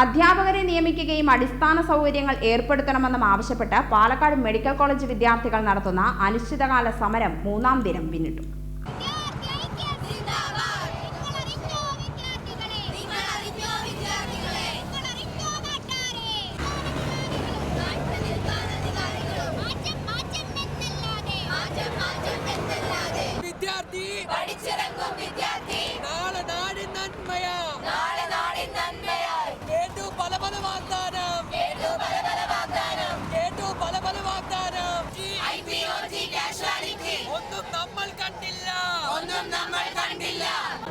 അധ്യാപകരെ നിയമിക്കുകയും അടിസ്ഥാന സൗകര്യങ്ങൾ ഏർപ്പെടുത്തണമെന്നും ആവശ്യപ്പെട്ട് പാലക്കാട് മെഡിക്കൽ കോളേജ് വിദ്യാർത്ഥികൾ നടത്തുന്ന അനിശ്ചിതകാല സമരം മൂന്നാം ദിനം പിന്നിട്ടു. വിദ്യാർത്ഥി പഠിച്ചിറങ്ങും വിദ്യാർത്ഥി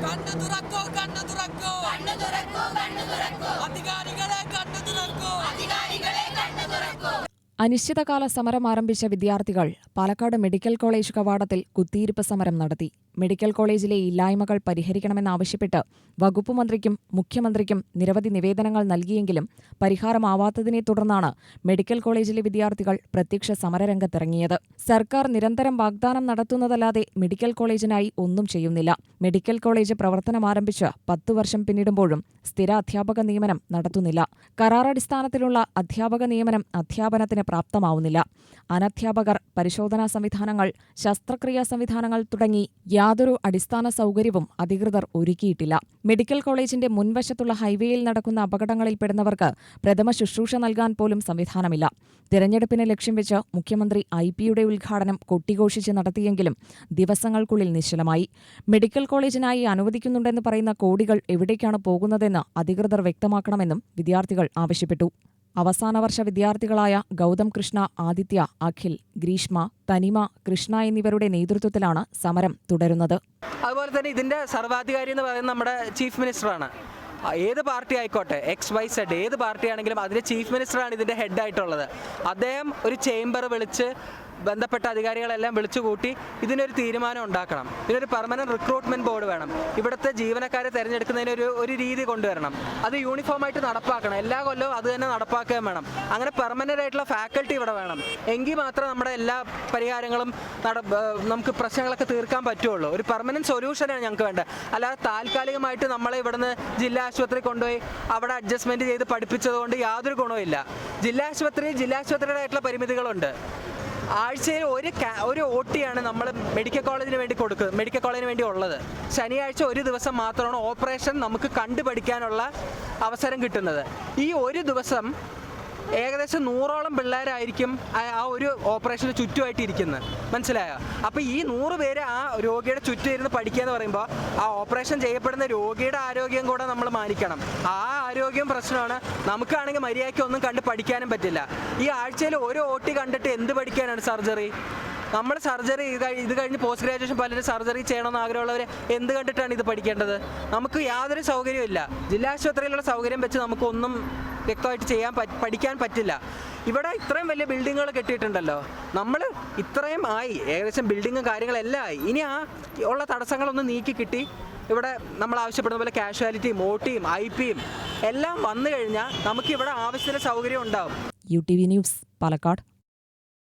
കണ്ണു തുറക്കോ കണ്ണു തുറക്കോ. കണ്ണു തുറക്കൂ കണ്ണു തുറക്കൂ. അധികാരികളെ കണ്ണു തുറക്കോ. അധികാരികളെ കണ്ണു തുറക്കൂ. അനിശ്ചിതകാല സമരം ആരംഭിച്ച വിദ്യാർത്ഥികൾ പാലക്കാട് മെഡിക്കൽ കോളേജ് കവാടത്തിൽ കുത്തിയിരിപ്പ് സമരം നടത്തി. മെഡിക്കൽ കോളേജിലെ ഇല്ലായ്മകൾ പരിഹരിക്കണമെന്നാവശ്യപ്പെട്ട് വകുപ്പ് മന്ത്രിക്കും മുഖ്യമന്ത്രിക്കും നിരവധി നിവേദനങ്ങൾ നൽകിയെങ്കിലും പരിഹാരമാവാത്തതിനെ തുടർന്നാണ് മെഡിക്കൽ കോളേജിലെ വിദ്യാർത്ഥികൾ പ്രത്യക്ഷ സമരരംഗത്തിറങ്ങിയത്. സർക്കാർ നിരന്തരം വാഗ്ദാനം നടത്തുന്നതല്ലാതെ മെഡിക്കൽ കോളേജിനായി ഒന്നും ചെയ്യുന്നില്ല. മെഡിക്കൽ കോളേജ് പ്രവർത്തനം ആരംഭിച്ച് പത്തു വർഷം പിന്നിടുമ്പോഴും സ്ഥിര അധ്യാപക നിയമനം നടത്തുന്നില്ല. കരാറടിസ്ഥാനത്തിലുള്ള അധ്യാപക നിയമനം അധ്യാപനത്തിന് പ്രാപ്തമാവുന്നില്ല. അനധ്യാപകർ പരിശോധനാ സംവിധാനങ്ങൾ ശസ്ത്രക്രിയാ സംവിധാനങ്ങൾ തുടങ്ങി യാതൊരു അടിസ്ഥാന സൗകര്യവും അധികൃതർ ഒരുക്കിയിട്ടില്ല. മെഡിക്കൽ കോളേജിന്റെ മുൻവശത്തുള്ള ഹൈവേയിൽ നടക്കുന്ന അപകടങ്ങളിൽപ്പെടുന്നവർക്ക് പ്രഥമ ശുശ്രൂഷ നൽകാൻ പോലും സംവിധാനമില്ല. തിരഞ്ഞെടുപ്പിനെ ലക്ഷ്യം വെച്ച് മുഖ്യമന്ത്രി ഐ പിയുടെ ഉദ്ഘാടനം കൊട്ടിഘോഷിച്ച് നടത്തിയെങ്കിലും ദിവസങ്ങൾക്കുള്ളിൽ നിശ്ചലമായി. മെഡിക്കൽ കോളേജിനായി അനുവദിക്കുന്നുണ്ടെന്ന് പറയുന്ന കോടികൾ എവിടേക്കാണ് പോകുന്നതെന്ന് അധികൃതർ വ്യക്തമാക്കണമെന്നും വിദ്യാർത്ഥികൾ ആവശ്യപ്പെട്ടു. അവസാന വർഷ വിദ്യാർത്ഥികളായ ഗൗതം കൃഷ്ണ ആദിത്യ അഖിൽ ഗ്രീഷ്മ തനിമ കൃഷ്ണ എന്നിവരുടെ നേതൃത്വത്തിലാണ് സമരം തുടരുന്നത്. അതുപോലെ തന്നെ ഇതിന്റെ സർവാധികാരി എന്ന് പറയുന്നത് നമ്മുടെ ചീഫ് മിനിസ്റ്ററാണ്. ഏത് പാർട്ടി ആയിക്കോട്ടെ എക്സ് വൈ സെഡ് ഏത് പാർട്ടി ആണെങ്കിലും അതിന്റെ ചീഫ് മിനിസ്റ്ററാണ് ഹെഡ് ആയിട്ടുള്ളത്. അദ്ദേഹം ഒരു ചേംബർ വിളിച്ച് ബന്ധപ്പെട്ട അധികാരികളെല്ലാം വിളിച്ചു കൂട്ടി ഇതിനൊരു തീരുമാനം ഉണ്ടാക്കണം. ഇതിനൊരു പെർമനന്റ് റിക്രൂട്ട്മെന്റ് ബോർഡ് വേണം. ഇവിടുത്തെ ജീവനക്കാരെ തിരഞ്ഞെടുക്കുന്നതിന് ഒരു ഒരു രീതി കൊണ്ടുവരണം. അത് യൂണിഫോം ആയിട്ട് നടപ്പാക്കണം. എല്ലാ കൊല്ലവും അത് തന്നെ നടപ്പാക്കുകയും വേണം. അങ്ങനെ പെർമനന്റ് ആയിട്ടുള്ള ഫാക്കൽറ്റി ഇവിടെ വേണം. എങ്കിൽ മാത്രം നമ്മുടെ എല്ലാ പരിഹാരങ്ങളും നട നമുക്ക് പ്രശ്നങ്ങളൊക്കെ തീർക്കാൻ പറ്റുള്ളൂ. ഒരു പെർമനന്റ് സൊല്യൂഷനാണ് ഞങ്ങൾക്ക് വേണ്ടത്. അല്ലാതെ താൽക്കാലികമായിട്ട് നമ്മളെ ഇവിടുന്ന് ജില്ലാ ആശുപത്രി കൊണ്ടുപോയി അവിടെ അഡ്ജസ്റ്റ്മെന്റ് ചെയ്ത് പഠിപ്പിച്ചതുകൊണ്ട് യാതൊരു ഗുണവുമില്ല. ജില്ലാ ആശുപത്രി ജില്ലാ ആശുപത്രിയുടേതായിട്ടുള്ള പരിമിതികളുണ്ട്. ആഴ്ചയിൽ ഒരു ഒരു ഒ നമ്മൾ മെഡിക്കൽ കോളേജിന് വേണ്ടി കൊടുക്കുന്നത് മെഡിക്കൽ കോളേജിന് വേണ്ടി ഉള്ളത്. ശനിയാഴ്ച ഒരു ദിവസം മാത്രമാണ് ഓപ്പറേഷൻ നമുക്ക് കണ്ടുപഠിക്കാനുള്ള അവസരം കിട്ടുന്നത്. ഈ ഒരു ദിവസം ഏകദേശം നൂറോളം പിള്ളേരായിരിക്കും ആ- ഒരു ഓപ്പറേഷന് ചുറ്റുമായിട്ട് ഇരിക്കുന്നത് മനസ്സിലായോ? അപ്പോൾ ഈ നൂറ് പേര് ആ രോഗിയുടെ ചുറ്റും ഇരുന്ന് പഠിക്കുക എന്ന് പറയുമ്പോൾ ആ ഓപ്പറേഷൻ ചെയ്യപ്പെടുന്ന രോഗിയുടെ ആരോഗ്യം കൂടെ നമ്മൾ മാനിക്കണം. ആ ആരോഗ്യം പ്രശ്നമാണ്. നമുക്കാണെങ്കിൽ മര്യാദയ്ക്ക് ഒന്നും കണ്ട് പഠിക്കാനും പറ്റില്ല. ഈ ആഴ്ചയിൽ ഒരു ഓട്ടി കണ്ടിട്ട് എന്ത് പഠിക്കാനാണ് സർജറി? നമ്മൾ സർജറി ഇത് കഴി- ഇത് കഴിഞ്ഞ് പോസ്റ്റ് ഗ്രാജുവേഷൻ പലരും സർജറി ചെയ്യണമെന്ന് ആഗ്രഹമുള്ളവർ എന്ത് കണ്ടിട്ടാണ് ഇത് പഠിക്കേണ്ടത്? നമുക്ക് യാതൊരു സൗകര്യവും ഇല്ല. ജില്ലാ ആശുപത്രിയിലുള്ള സൗകര്യം വെച്ച് നമുക്കൊന്നും വ്യക്തമായിട്ട് ചെയ്യാൻ പഠിക്കാൻ പറ്റില്ല. ഇവിടെ ഇത്രയും വലിയ ബിൽഡിങ്ങുകൾ കെട്ടിയിട്ടുണ്ടല്ലോ. നമ്മൾ ഇത്രയും ആയി. ഏകദേശം ബിൽഡിങ്ങും കാര്യങ്ങളെല്ലാം ആയി. ഇനി ആ ഉള്ള തടസ്സങ്ങളൊന്ന് നീക്കി കിട്ടി. ഇവിടെ നമ്മൾ ആവശ്യപ്പെടുന്ന പോലെ കാഷ്വാലിറ്റിയും ഓട്ടിയും ഐ പിയും എല്ലാം വന്നു കഴിഞ്ഞാൽ നമുക്ക് ഇവിടെ ആവശ്യത്തിന് സൗകര്യം ഉണ്ടാവും. U T V news Palakkad.